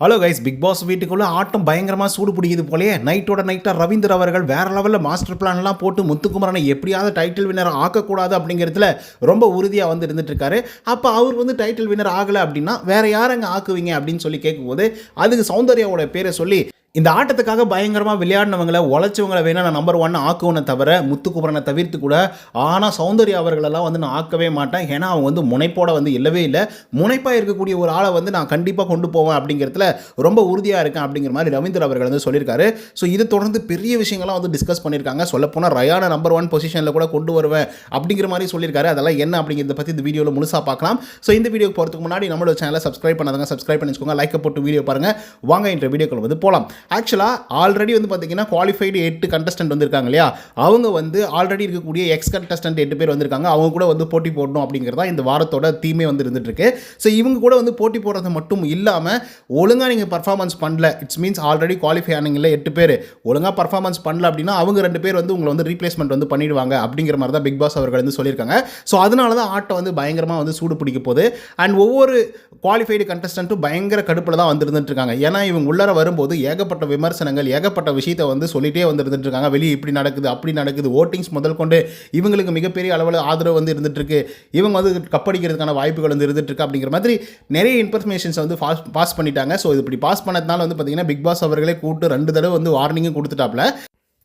Hello guys big pass வீட்டுக்குள்ள ஆட்டம் பயங்கரமாக சூடு பிடிக்குது போலயே. நைட்டோட நைட்டாக ரவீந்தர் அவர்கள் வேற லெவலில் மாஸ்டர் பிளான்லாம் போட்டு முத்துக்குமரனை எப்படியாவது டைட்டில் வின்னர் ஆக்கக்கூடாது அப்படிங்கிறதுல ரொம்ப உறுதியாக வந்து இருந்துட்டு இருக்காரு அப்போ அவர் வந்து டைட்டில் வின்னர் ஆகலை அப்படின்னா வேற யாரங்க ஆக்குவீங்க அப்படின்னு சொல்லி கேட்கும்போது அதுக்கு சௌந்தர்யாவோட பேரை சொல்லி இந்த ஆட்டத்துக்காக பயங்கரமாக விளையாடினவங்களை உழைச்சவங்களை வேணால் நான் நம்பர் ஒன் ஆக்குவனை தவிர முத்துக்குமரனை தவிர்த்து கூட ஆனால் சௌந்தர்யா அவர்களெல்லாம் வந்து நான் ஆக்கவே மாட்டேன். ஏன்னா அவங்க வந்து முனைப்போட வந்து இல்லவே இல்லை. முனைப்பாக இருக்கக்கூடிய ஒரு ஆளை வந்து நான் கண்டிப்பாக கொண்டு போவேன் அப்படிங்கிறதுல ரொம்ப உறுதியாக இருக்கேன் அப்படிங்கிற மாதிரி ரவீந்தர் அவர்கள் வந்து சொல்லியிருக்காரு. ஸோ இதை தொடர்ந்து பெரிய விஷயங்கள்லாம் வந்து டிஸ்கஸ் பண்ணியிருக்காங்க. சொல்லப்போனால் ரயான நம்பர் ஒன் பொசிஷனில் கூட கொண்டு வருவேன் அப்படிங்கிற மாதிரி சொல்லியிருக்காரு. அதெல்லாம் என்ன அப்படிங்கிறத பற்றி இந்த வீடியோவில் முழுசாக பார்க்கலாம். ஸோ இந்த வீடியோ போகிறதுக்கு முன்னாடி நம்மளோட சேனலை சப்ஸ்கிரைப் பண்ணாதங்க சப்ஸ்கிரைப் பண்ணிக்கோங்க லைக் போட்டு வீடியோ பாருங்கள் வாங்க என்ற வீடியோக்கள் வந்து போகலாம் ஆக்சுவலாக ஆல்ரெடி வந்து பார்த்தீங்கன்னா குவாலிஃபைடு எட்டு கண்டஸ்டன்ட் வந்திருக்காங்க இல்லையா? அவங்க வந்து ஆல்ரெடி இருக்கக்கூடிய எக்ஸ் கண்டஸ்டன்ட் எட்டு பேர் வந்திருக்காங்க. அவங்க கூட வந்து போட்டி போடணும் அப்படிங்கிறதா இந்த வாரத்தோட தீமே வந்து இருந்துட்டுருக்கு ஸோ இவங்க கூட வந்து போட்டி போடுறது மட்டும் இல்லாமல் ஒழுங்காக நீங்கள் பர்ஃபார்மன்ஸ் பண்ணல. இட்ஸ் மீன்ஸ் ஆல்ரெடி குவாலிஃபை ஆனீங்களே எட்டு பேர். ஒழுங்காக பர்ஃபார்மன்ஸ் பண்ணல அப்படின்னா அவங்க ரெண்டு பேர் வந்து உங்களை வந்து ரீப்ளேஸ்மெண்ட் வந்து பண்ணிடுவாங்க அப்படிங்கிற மாதிரி தான் பிக் பாஸ் அவர்கள் வந்து சொல்லியிருக்காங்க. ஸோ அதனால தான் ஆட்டம் வந்து பயங்கரமாக வந்து சூடு பிடிக்க போகுது. அண்ட் ஒவ்வொரு குவாலிஃபைடு கண்டஸ்டன்ட்டும் பயங்கர கடுப்பில் தான் வந்துருந்துட்டு இருக்காங்க. ஏன்னா இவங்க உள்ளார வரும்போது ஏகப்பட்ட விமர்சனங்கள் ஏகப்பட்ட விஷயத்தை வந்து சொல்லிகிட்டே வந்து இருந்துட்டு இருக்காங்க வெளியே இப்படி நடக்குது அப்படி நடக்குது ஓட்டிங்ஸ் முதல் கொண்டு இவங்களுக்கு மிகப்பெரிய அளவில் ஆதரவு வந்து இருந்துகிட்ருக்கு இவங்க வந்து கப்படிக்கிறதுக்கான வாய்ப்புகள் வந்து இருந்துகிட்ருக்கு அப்படிங்கிற மாதிரி நிறைய இன்ஃபர்மேஷன்ஸ் வந்து பாஸ் பாஸ் பண்ணிட்டாங்க. ஸோ இது இப்படி பாஸ் பண்ணதுனால வந்து பார்த்தீங்கன்னா பிக் பாஸ் அவர்களே கூட்டு ரெண்டு தடவை வந்து வார்னிங்கும் கொடுத்துட்டாப்ல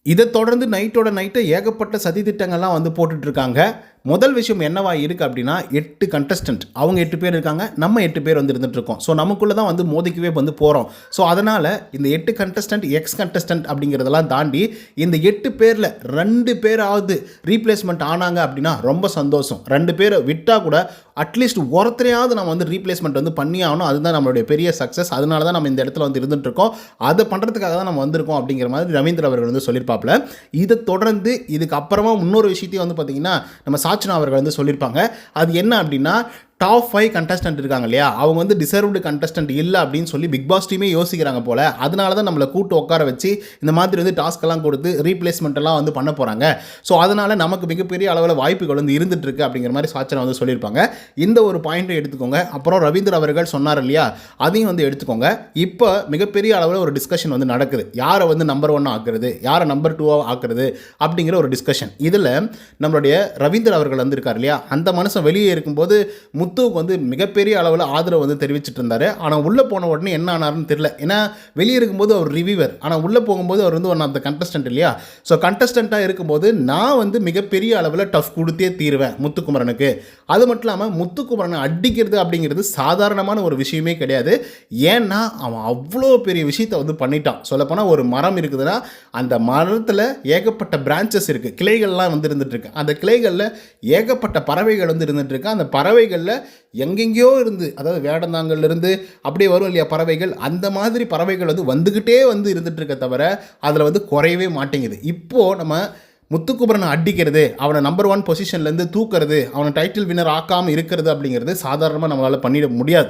இதை தொடர்ந்து நைட்டோட நைட்டை ஏகப்பட்ட சதி திட்டங்கள்லாம் வந்து போட்டுட்ருக்காங்க முதல் விஷயம் என்னவா இருக்குது அப்படின்னா எட்டு கண்டஸ்டன்ட் அவங்க எட்டு பேர் இருக்காங்க நம்ம எட்டு பேர் வந்து இருந்துகிட்ருக்கோம் ஸோ நமக்குள்ளே தான் வந்து மோதிக்கவே வந்து போகிறோம் ஸோ அதனால் இந்த எட்டு கண்டஸ்டன்ட் எக்ஸ் கண்டஸ்டன்ட் அப்படிங்கிறதெல்லாம் தாண்டி இந்த எட்டு பேரில் ரெண்டு பேராவது ரீப்ளேஸ்மெண்ட் ஆனாங்க அப்படின்னா ரொம்ப சந்தோஷம். ரெண்டு பேரை விட்டால் கூட அட்லீஸ்ட் ஒருத்தரையாவது நம்ம வந்து ரீப்ளேஸ்மெண்ட் வந்து பண்ணி ஆகணும். அதுதான் நம்மளுடைய பெரிய சக்ஸஸ் அதனால தான் நம்ம இந்த இடத்துல வந்து இருந்துட்டுருக்கோம் அதை பண்ணுறதுக்காக தான் நம்ம வந்திருக்கோம் அப்படிங்கிற மாதிரி ரவீந்திர அவர்கள் வந்து சொல்லியிருப்பாப்பில். இதை தொடர்ந்து இதுக்கு அப்புறமா இன்னொரு விஷயத்தையும் வந்து பார்த்தீங்கன்னா நம்ம சாச்சனா அவர்கள் வந்து சொல்லியிருப்பாங்க. அது என்ன அப்படின்னா டாப் ஃபைவ் கண்டஸ்டன்ட் இருக்காங்க இல்லையா அவங்க வந்து டிசர்வ்டு கண்டஸ்டன்ட் இல்லை அப்படின்னு சொல்லி பிக் பாஸ் டீமே யோசிக்கிறாங்க போல. அதனால தான் நம்மளை கூட்டு உட்கார வச்சு இந்த மாதிரி வந்து டாஸ்க் எல்லாம் கொடுத்து ரீப்ளேஸ்மெண்ட் எல்லாம் வந்து பண்ண போகிறாங்க ஸோ அதனால நமக்கு மிகப்பெரிய அளவில் வாய்ப்புகள் வந்து இருந்துட்டு இருக்கு அப்படிங்கிற மாதிரி சாச்சனை வந்து சொல்லியிருப்பாங்க. இந்த ஒரு பாயிண்ட்டை எடுத்துக்கோங்க. அப்புறம் ரவீந்திர அவர்கள் சொன்னார் இல்லையா? அதையும் வந்து எடுத்துக்கோங்க. இப்போ மிகப்பெரிய அளவில் ஒரு டிஸ்கஷன் வந்து நடக்குது. யாரை வந்து நம்பர் ஒன் ஆக்குறது? யாரை நம்பர் டூவாக ஆக்குறது? அப்படிங்கிற ஒரு டிஸ்கஷன் இதில் நம்மளுடைய ரவீந்திர அவர்கள் வந்து இருக்கார் இல்லையா? அந்த மனுஷன் வெளியே இருக்கும்போது முத்துவுக்கு வந்து மிகப்பெரிய அளவில் ஆதரவு வந்து தெரிவிச்சிட்டு இருந்தார் ஆனால் உள்ளே போன உடனே என்ன ஆனார்னு தெரியல. ஏன்னா வெளியே இருக்கும்போது அவர் ரிவியூவர் ஆனால் உள்ளே போகும்போது அவர் வந்து ஒன் ஆஃப் த கண்டஸ்டன்ட் இல்லையா? ஸோ கண்டஸ்டண்ட்டாக இருக்கும்போது நான் வந்து மிகப்பெரிய அளவில் டஃப் கொடுத்தே தீருவேன் முத்துக்குமரனுக்கு. அது மட்டும் இல்லாமல் முத்துக்குமரனை அடிக்கிறது அப்படிங்கிறது சாதாரணமான ஒரு விஷயமே கிடையாது. ஏன்னா அவன் அவ்வளோ பெரிய விஷயத்தை வந்து பண்ணிட்டான். சொல்லப்போனால் ஒரு மரம் இருக்குதுன்னா அந்த மரத்தில் ஏகப்பட்ட பிரான்ச்சஸ் இருக்குது கிளைகள்லாம் வந்து இருந்துட்டு இருக்கு. அந்த கிளைகளில் ஏகப்பட்ட பறவைகள் வந்து இருந்துட்டு இருக்கு. அந்த பறவைகளில் எங்கெங்கேயோ இருந்து அதாவது வேடந்தாங்கல்ல இருந்து அப்படியே வரும் இல்லையா பறவைகள்? அந்த மாதிரி பறவைகள் வந்து வந்துக்கிட்டே வந்து இருந்துட்டு இருக்க தவிர அதில் வந்து குறையவே மாட்டேங்குது. இப்போது நம்ம முத்துக்குமரனை அடிக்கிறது அவனை நம்பர் ஒன் பொசிஷன்லேருந்து தூக்குறது அவனை டைட்டில் வின்னர் ஆக்காமல் இருக்கிறது அப்படிங்கிறது சாதாரணமாக நம்மளால் பண்ணிட முடியாது.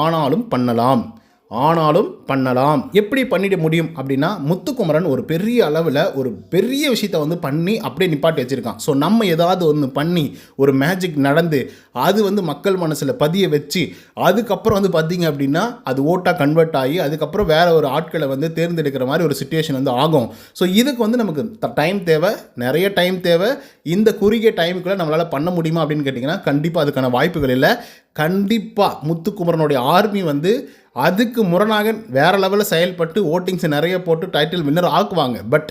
ஆனாலும் பண்ணலாம். ஆனாலும் பண்ணலாம். எப்படி பண்ணிட முடியும் அப்படின்னா முத்துக்குமரன் ஒரு பெரிய அளவில் ஒரு பெரிய விஷயத்தை வந்து பண்ணி அப்படியே நிப்பாட்டி வச்சுருக்கான். ஸோ நம்ம ஏதாவது ஒன்று பண்ணி ஒரு மேஜிக் நடந்து அது வந்து மக்கள் மனசில் பதிய வச்சு அதுக்கப்புறம் வந்து பார்த்தீங்க அப்படின்னா அது ஓட்டாக கன்வெர்ட் ஆகி அதுக்கப்புறம் வேறு ஒரு ஆட்களை வந்து தேர்ந்தெடுக்கிற மாதிரி ஒரு சுச்சுவேஷன் வந்து ஆகும். ஸோ இதுக்கு வந்து நமக்கு டைம் தேவை நிறைய டைம் தேவை. இந்த குறுகிய டைமுக்குள்ளே நம்மளால் பண்ண முடியுமா அப்படின்னு கேட்டிங்கன்னா கண்டிப்பாக அதுக்கான வாய்ப்புகள் இல்லை. கண்டிப்பாக முத்துக்குமரனுடைய ஆர்மி வந்து அதுக்கு முரணாக வேறு லெவலில் செயல்பட்டு ஓட்டிங்ஸை நிறைய போட்டு டைட்டில் வின்னர் ஆக்குவாங்க. பட்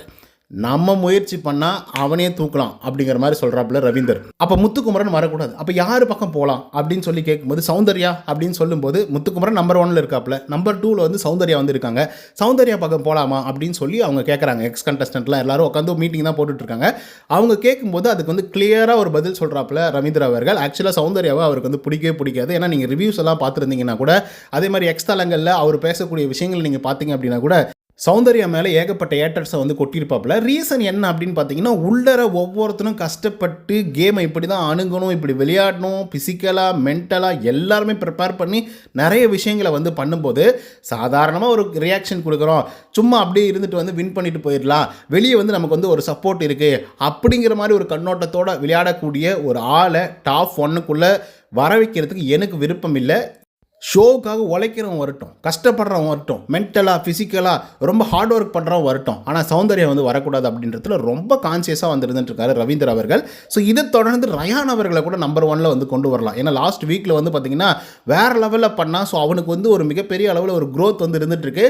நம்ம முயற்சி பண்ணால் அவனே தூக்கலாம் அப்படிங்கிற மாதிரி சொல்கிறாப்புல ரவீந்தர். அப்போ முத்துக்குமரன் வரக்கூடாது. அப்போ யார் பக்கம் போகலாம் அப்படின்னு சொல்லி கேட்கும்போது சௌந்தர்யா அப்படின்னு சொல்லும்போது முத்துக்குமரன் நம்பர் ஒன்ல இருக்காப்புல. நம்பர் டூவில் வந்து சௌந்தர்யா வந்து இருக்காங்க. சௌந்தர்யா பக்கம் போகலாமா அப்படின்னு சொல்லி அவங்க கேட்குறாங்க எக்ஸ் கண்டஸ்டன்ட்லாம் எல்லாரும் உட்காந்து மீட்டிங் தான் போட்டுட்ருக்காங்க அவங்க கேட்கும்போது அதுக்கு வந்து கிளியராக ஒரு பதில் சொல்கிறாப்புல ரவீந்திர அவர்கள். ஆக்சுவலாக சௌந்தர்யாவை அவருக்கு வந்து பிடிக்கவே பிடிக்காது. ஏன்னா நீங்கள் ரிவ்யூஸ் எல்லாம் பார்த்துருந்தீங்கன்னா கூட அதே மாதிரி எக்ஸ் தளங்களில் அவர் பேசக்கூடிய விஷயங்கள் நீங்கள் பார்த்தீங்க அப்படின்னா கூட சௌந்தர்யா மேலே ஏகப்பட்ட ஏட்டர்ஸை வந்து கொட்டியிருப்பாப்புல. ரீசன் என்ன அப்படின்னு பார்த்தீங்கன்னா உள்ளர ஒவ்வொருத்தரும் கஷ்டப்பட்டு கேமை இப்படி தான் அணுகணும் இப்படி விளையாடணும் ஃபிசிக்கலாக மென்டலாக எல்லாருமே ப்ரிப்பேர் பண்ணி நிறைய விஷயங்களை வந்து பண்ணும்போது சாதாரணமாக ஒரு ரியாக்ஷன் கொடுக்குறோம். சும்மா அப்படியே இருந்துட்டு வந்து வின் பண்ணிட்டு போயிடலாம். வெளியே வந்து நமக்கு வந்து ஒரு சப்போர்ட் இருக்குது அப்படிங்கிற மாதிரி ஒரு கண்ணோட்டத்தோட விளையாடக்கூடிய ஒரு ஆளை டாப் ஒன்னுக்குள்ளே வர வைக்கிறதுக்கு எனக்கு விருப்பம் இல்லை. ஷோவுக்காக உழைக்கிறவன் வரட்டும் கஷ்டப்படுறவன் வரட்டும் மென்டலாக ஃபிசிக்கலாக ரொம்ப ஹார்ட் ஒர்க் பண்ணுறவன் வரட்டும். ஆனால் சௌந்தர்யம் வந்து வரக்கூடாது அப்படின்றதுல ரொம்ப கான்சியஸாக வந்துருந்துட்டுருக்காரு ரவீந்தர் அவர்கள். ஸோ இதை தொடர்ந்து ரயான் அவர்களை கூட நம்பர் ஒனில் வந்து கொண்டு வரலாம். ஏன்னா லாஸ்ட் வீக்கில் வந்து பார்த்திங்கன்னா வேறு லெவலில் பண்ணால் ஸோ அவனுக்கு வந்து ஒரு மிகப்பெரிய அளவில் ஒரு க்ரோத் வந்து இருந்துகிட்ருக்கு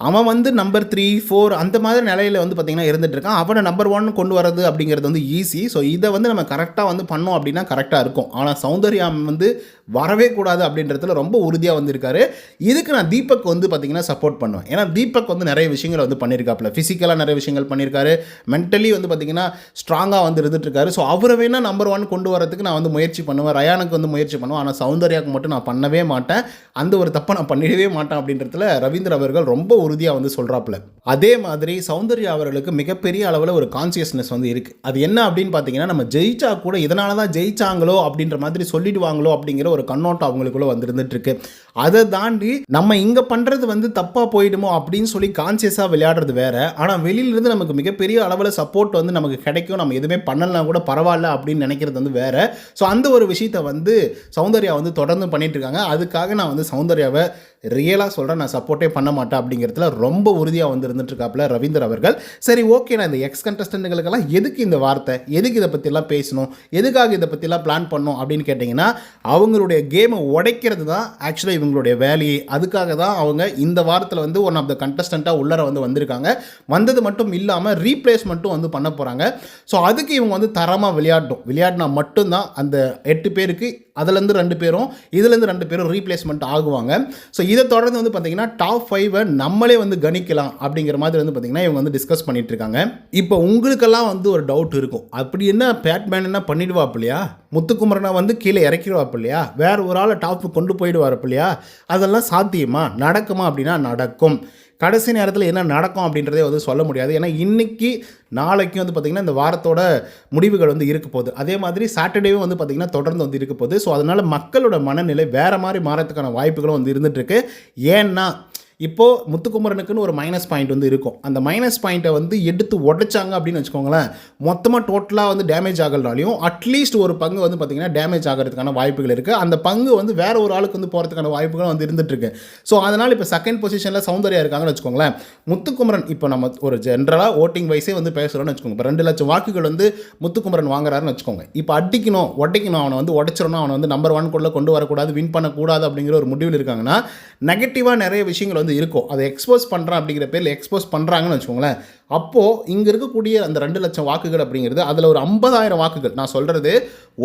அவன் வந்து நம்பர் த்ரீ ஃபோர் அந்த மாதிரி நிலையில் வந்து பார்த்திங்கன்னா இருந்துட்டு இருக்கான். அவனை நம்பர் ஒன் கொண்டு வரது அப்படிங்கிறது வந்து ஈஸி ஸோ இதை வந்து நம்ம கரெக்டாக வந்து பண்ணோம் அப்படின்னா கரெக்டாக இருக்கும். ஆனால் சௌந்தர்யம் வந்து வரவே கூடாது அப்படின்றதுல ரொம்ப உறுதியாக வந்திருக்காரு. இதுக்கு நான் தீபக் வந்து பார்த்திங்கன்னா சப்போர்ட் பண்ணுவேன். ஏன்னா தீபக் வந்து நிறைய விஷயங்கள் வந்து பண்ணியிருக்காப்புல ஃபிசிக்கலாக நிறைய விஷயங்கள் பண்ணியிருக்காரு மென்டலி வந்து பார்த்திங்கன்னா ஸ்ட்ராங்காக வந்து இருந்துட்டுருக்காரு ஸோ அவரை வேணால் நம்பர் ஒன் கொண்டு வரதுக்கு நான் வந்து முயற்சி பண்ணுவேன். ரயானுக்கு வந்து முயற்சி பண்ணுவேன். ஆனால் சௌந்தர்யாவுக்கு மட்டும் நான் பண்ணவே மாட்டேன். அந்த ஒரு தப்பை நான் பண்ணிடவே மாட்டேன் அப்படின்றதுல ரவீந்திர அவர்கள் ரொம்ப உறுதியாக வந்து சொல்கிறாப்புல அதே மாதிரி சௌந்தர்யா அவர்களுக்கு மிகப்பெரிய அளவில் ஒரு கான்சியஸ்னஸ் வந்து இருக்குது அது என்ன அப்படின்னு பார்த்தீங்கன்னா நம்ம ஜெயிச்சா கூட இதனால தான் ஜெயிச்சாங்களோ அப்படின்ற மாதிரி சொல்லிடுவாங்களோ அப்படிங்கிற ஒரு கண்ணோட்டம் அவங்களுக்குள்ள வந்துருந்துட்டுருக்கு. அதை தாண்டி நம்ம இங்கே பண்ணுறது வந்து தப்பாக போயிடுமோ அப்படின்னு சொல்லி கான்சியஸாக விளையாடுறது வேறு. ஆனால் வெளியிலிருந்து நமக்கு மிகப்பெரிய அளவில் சப்போர்ட் வந்து நமக்கு கிடைக்கும். நம்ம எதுவுமே பண்ணலாம் கூட பரவாயில்ல அப்படின்னு நினைக்கிறது வந்து வேறு. ஸோ அந்த ஒரு விஷயத்தை வந்து சௌந்தர்யா வந்து தொடர்ந்து பண்ணிகிட்ருக்காங்க இருக்காங்க அதுக்காக நான் வந்து சௌந்தர்யாவை ரியலாக சொல்கிறேன் நான் சப்போர்ட்டே பண்ண மாட்டேன் அப்படிங்கிறதுல ரொம்ப உறுதியாக வந்து இருந்துட்டுருக்காப்புல ரவீந்தர் அவர்கள். சரி ஓகே நான் இந்த எக்ஸ் கண்டஸ்டன்ட்டுகளுக்கெல்லாம் எதுக்கு இந்த வார்த்தை? எதுக்கு இதை பற்றிலாம் பேசணும்? எதுக்காக இதை பற்றிலாம் பிளான் பண்ணும் அப்படின்னு கேட்டிங்கன்னா அவங்களுடைய கேமை உடைக்கிறது தான் ஆக்சுவலாக இவங்களுடைய வேலையை. அதுக்காக தான் அவங்க இந்த வாரத்தில் வந்து ஒன் ஆஃப் த கண்டஸ்டண்ட்டாக உள்ளர வந்து வந்திருக்காங்க. வந்தது மட்டும் இல்லாமல் ரீப்ளேஸ்மெண்ட்டும் வந்து பண்ண போகிறாங்க ஸோ அதுக்கு இவங்க வந்து தரமாக விளையாட்டும் விளையாடினா மட்டும்தான் அந்த எட்டு பேருக்கு அதுலேருந்து ரெண்டு பேரும் இதுலேருந்து ரெண்டு பேரும் ரீப்ளேஸ்மெண்ட் ஆகுவாங்க. ஸோ இதை தொடர்ந்து வந்து பார்த்தீங்கன்னா டாப் ஃபைவை நம்மளே வந்து கணிக்கலாம் அப்படிங்கிற மாதிரி வந்து பார்த்தீங்கன்னா இவங்க வந்து டிஸ்கஸ் பண்ணிட்டு இருக்காங்க இப்போ உங்களுக்கெல்லாம் வந்து ஒரு டவுட் இருக்கும். அப்படி என்ன பேட்மேன் என்ன பண்ணிடுவாப்பில்லையா முத்துக்குமரனை வந்து கீழே இறக்கிடுவாப்பில்லையா வேற ஒரு ஆளை டாப்பு கொண்டு போயிடுவாரப்பில்லையா அதெல்லாம் சாத்தியமா? நடக்குமா அப்படின்னா நடக்கும். கடைசி நேரத்தில் என்ன நடக்கும் அப்படின்றதே வந்து சொல்ல முடியாது. ஏன்னா இன்னைக்கு நாளைக்கு வந்து பார்த்திங்கன்னா இந்த வாரத்தோட முடிவுகள் வந்து இருக்க போகுது. அதே மாதிரி சாட்டர்டேவும் வந்து பார்த்திங்கன்னா தொடர்ந்து வந்து இருக்க போகுது. ஸோ அதனால் மக்களோட மனநிலை வேறு மாதிரி மாறத்துக்கான வாய்ப்புகளும் வந்து இருந்துகிட்ருக்கு ஏன்னா இப்போது முத்துக்குமரனுக்குன்னு ஒரு மைனஸ் பாயிண்ட் வந்து இருக்கும். அந்த மைனஸ் பாயிண்ட்டை வந்து எடுத்து உடைச்சாங்க அப்படின்னு வச்சுக்கோங்களேன் மொத்தமாக டோட்டலாக வந்து டேமேஜ் ஆகலனாலையும் அட்லீஸ்ட் ஒரு பங்கு வந்து பார்த்திங்கன்னா டேமேஜ் ஆகிறதுக்கான வாய்ப்புகள் இருக்குது அந்த பங்கு வந்து வேற ஒரு ஆளுக்கு வந்து போகிறதுக்கான வாய்ப்புகளும் வந்து இருந்துகிட்ருக்கு ஸோ அதனால் இப்போ செகண்ட் பொசிஷனில் சௌந்தர்யா இருக்காங்கன்னு வச்சுக்கோங்களேன் முத்துக்குமரன் இப்போ நம்ம ஒரு ஜென்ரலாக ஓட்டிங் வைஸே வந்து பேசுகிறோன்னு வச்சுக்கோங்க. இப்போ ரெண்டு லட்சம் வாக்குகள் வந்து முத்துக்குமரன் வாங்குறாருன்னு வச்சுக்கோங்க. இப்போ அடிக்கணும் உடைக்கணும் அவனை வந்து உடைச்சிடணும் அவனை வந்து நம்பர் ஒன் கொள்ள கொண்டு வரக்கூடாது வின் பண்ணக்கூடாது அப்படிங்கிற ஒரு முடிவில் இருக்காங்கன்னா நெகட்டிவாக நிறைய விஷயங்கள் வந்து இருக்கும். அதை எக்ஸ்போஸ் பண்ணுறான் அப்படிங்கிற பேரில் எக்ஸ்போஸ் பண்ணுறாங்கன்னு வச்சுக்கோங்களேன். அப்போது இங்கே இருக்கக்கூடிய அந்த ரெண்டு லட்சம் வாக்குகள் அப்படிங்கிறது அதில் ஒரு ஐம்பதாயிரம் வாக்குகள். நான் சொல்கிறது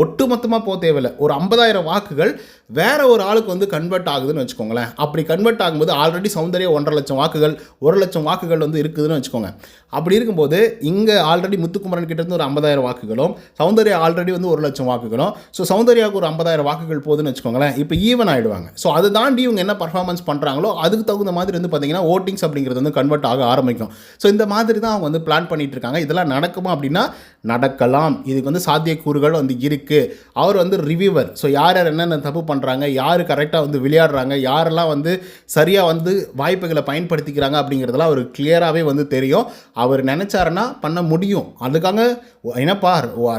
ஒட்டு மொத்தமாக போக தேவையில்லை. ஒரு ஐம்பதாயிரம் வாக்குகள் வேற ஒரு ஆளுக்கு வந்து கன்வெர்ட் ஆகுதுன்னு வச்சுக்கோங்களேன். அப்படி கன்வெர்ட் ஆகும்போது ஆல்ரெடி சௌந்தர்யா ஒன்றரை லட்சம் வாக்குகள் ஒரு லட்சம் வாக்குகள் வந்து இருக்குதுன்னு வச்சுக்கோங்க. அப்படி இருக்கும்போது இங்கே ஆல்ரெடி முத்துக்குமரன் கிட்டேருந்து ஒரு ஐம்பதாயிரம் வாக்குகளும் சௌந்தர்யா ஆல்ரெடி வந்து ஒரு லட்சம் வாக்குகளும். ஸோ சௌந்தர்யாவுக்கு ஒரு ஐம்பதாயிரம் வாக்குகள் போகுதுன்னு வச்சுக்கோங்களேன். இப்போ ஈவன் ஆகிடுவாங்க ஸோ அதை தாண்டி இவங்க என்ன பர்ஃபார்மன்ஸ் பண்ணுறாங்களோ அதுக்கு தகுந்த மாதிரி வந்து பார்த்தீங்கன்னா ஓட்டிங்ஸ் அப்படிங்கிறது வந்து கன்வெர்ட் ஆக ஆரம்பிக்கும். ஸோ இந்த மாதிரி தான் அவங்க வந்து பிளான் பண்ணிகிட்டு இருக்காங்க இதெல்லாம் நடக்குமா அப்படின்னா நடக்கலாம். இதுக்கு வந்து சாத்தியக்கூறுகள் வந்து இருக்குது அவர் வந்து ரிவியூவர் ஸோ யார் யார் என்னென்ன தப்பு பண்ணுறாங்க யார் கரெக்டாக வந்து விளையாடுறாங்க யாரெல்லாம் வந்து சரியாக வந்து வாய்ப்புகளை பயன்படுத்திக்கிறாங்க அப்படிங்கிறதெல்லாம் அவர் கிளியராகவே வந்து தெரியும். அவர் நினச்சாருன்னா பண்ண முடியும். அதுக்காக என்னப்பா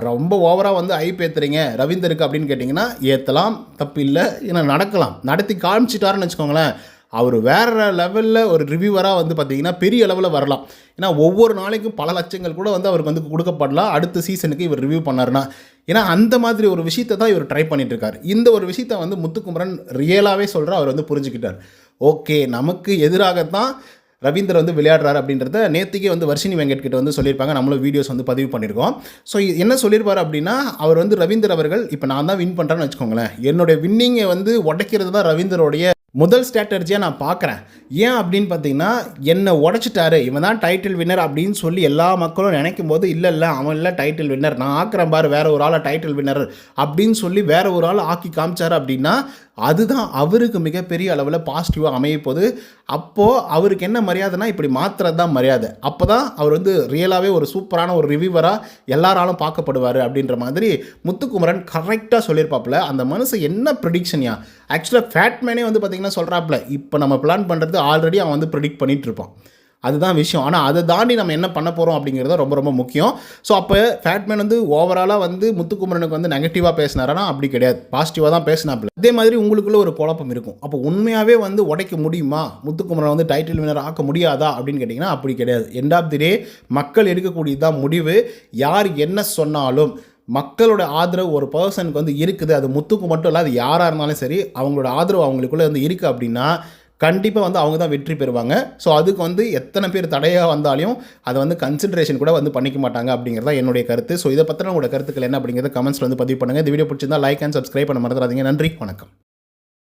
ரொம்ப ஓவராக வந்து ஐப் ஏற்றுறீங்க ரவீந்தருக்கு அப்படின்னு கேட்டிங்கன்னா ஏற்றலாம் தப்பு இல்லை ஏன்னா நடக்கலாம். நடத்தி காமிச்சிட்டாருன்னு வச்சுக்கோங்களேன். அவர் வேறு லெவலில் ஒரு ரிவ்யூவராக வந்து பார்த்தீங்கன்னா பெரிய அளவில் வரலாம். ஏன்னா ஒவ்வொரு நாளைக்கும் பல லட்சங்கள் கூட வந்து அவருக்கு வந்து கொடுக்கப்படலாம். அடுத்த சீசனுக்கு இவர் ரிவ்யூ பண்ணாருன்னா. ஏன்னா அந்த மாதிரி ஒரு விஷயத்தை தான் இவர் ட்ரை பண்ணிட்டு இந்த ஒரு விஷயத்தை வந்து முத்துக்குமரன் ரியலாகவே சொல்கிற அவர் வந்து புரிஞ்சுக்கிட்டார். ஓகே நமக்கு எதிராகத்தான் ரவீந்தர் வந்து விளையாடுறாரு அப்படின்றத நேற்றுக்கே வந்து வர்ஷினி வெங்கட் கிட்ட வந்து சொல்லியிருப்பாங்க. நம்மளும் வீடியோஸ் வந்து பதிவு பண்ணியிருக்கோம். ஸோ என்ன சொல்லியிருப்பார் அப்படின்னா அவர் வந்து ரவீந்தர் அவர்கள் இப்போ நான் தான் வின் பண்ணுறேன்னு வச்சுக்கோங்களேன். என்னுடைய வின்னிங்கை வந்து உடைக்கிறது தான் ரவீந்தரோடைய முதல் ஸ்ட்ராட்டர்ஜியாக நான் பார்க்குறேன். ஏன் அப்படின்னு பார்த்தீங்கன்னா என்னை உடைச்சிட்டாரு. இவன் தான் டைட்டில் வின்னர் அப்படின்னு சொல்லி எல்லா மக்களும் நினைக்கும் போது இல்லை இல்லை அவன் இல்லை டைட்டில் வின்னர் நான் ஆக்குறேன் பாரு வேற ஒரு ஆளை டைட்டில் வின்னர் அப்படின்னு சொல்லி வேற ஒரு ஆள் ஆக்கி காமிச்சாரு அப்படின்னா அதுதான் அவருக்கு மிகப்பெரிய அளவில் பாசிட்டிவாக அமைய போகுது அப்போது அவருக்கு என்ன மரியாதைனா இப்படி மாத்துறது தான் மரியாதை. அப்போ தான் அவர் வந்து ரியலாகவே ஒரு சூப்பரான ஒரு ரிவ்யூவராக எல்லாராலும் பார்க்கப்படுவார் அப்படின்ற மாதிரி முத்துக்குமரன் கரெக்டாக சொல்லியிருப்பாப்புல. அந்த மனசு என்ன ப்ரிடிக்ஷன்யா ஆக்சுவலாக ஃபேட்மேனே வந்து பார்த்திங்கன்னா சொல்கிறாப்புல இப்போ நம்ம பிளான் பண்ணுறது ஆல்ரெடி அவன் வந்து ப்ரிடிக்ட் பண்ணிகிட்டு இருப்பான். அதுதான் விஷயம். ஆனால் அதை தாண்டி நம்ம என்ன பண்ண போகிறோம் அப்படிங்கிறது ரொம்ப ரொம்ப முக்கியம். ஸோ அப்போ ஃபேட்மேன் வந்து ஓவராலாக வந்து முத்துக்குமரனுக்கு வந்து நெகட்டிவாக பேசினாரா அப்படி கிடையாது. பாசிட்டிவாக தான் பேசினாப்புல. அதே மாதிரி உங்களுக்குள்ள ஒரு குழப்பம் இருக்கும். அப்போ உண்மையாகவே வந்து உடைக்க முடியுமா? முத்துக்குமரன் வந்து டைட்டில் வினர் ஆக்க முடியாதா? அப்படின்னு கேட்டிங்கன்னா அப்படி கிடையாது. எண்ட் ஆஃப் தி டே மக்கள் எடுக்கக்கூடியதான் முடிவு. யார் என்ன சொன்னாலும் மக்களோட ஆதரவு ஒரு பர்சனுக்கு வந்து இருக்குது. அது முத்துக்கு மட்டும் இல்லை அது யாராக இருந்தாலும் சரி அவங்களோட ஆதரவு அவங்களுக்குள்ளே வந்து இருக்குது அப்படின்னா கண்டிப்பாக வந்து அவங்க தான் வெற்றி பெறுவாங்க. ஸோ அதுக்கு வந்து எத்தனை பேர் தடையாக வந்தாலும் அதை வந்து கன்சிடரேஷன் கூட வந்து பண்ணிக்க மாட்டாங்க அப்படிங்கிறதா என்னுடைய கருத்து. ஸோ இதை பற்றின உங்களோட கருத்துக்கள் என்ன அப்படிங்கிறத கமெண்ட்ஸில் வந்து பதிவு பண்ணுங்கள் இந்த வீடியோ பிடிச்சிருந்தா லைக் அண்ட் சப்ஸ்கிரைப் பண்ண மறந்துடாதீங்க. நன்றி. வணக்கம்.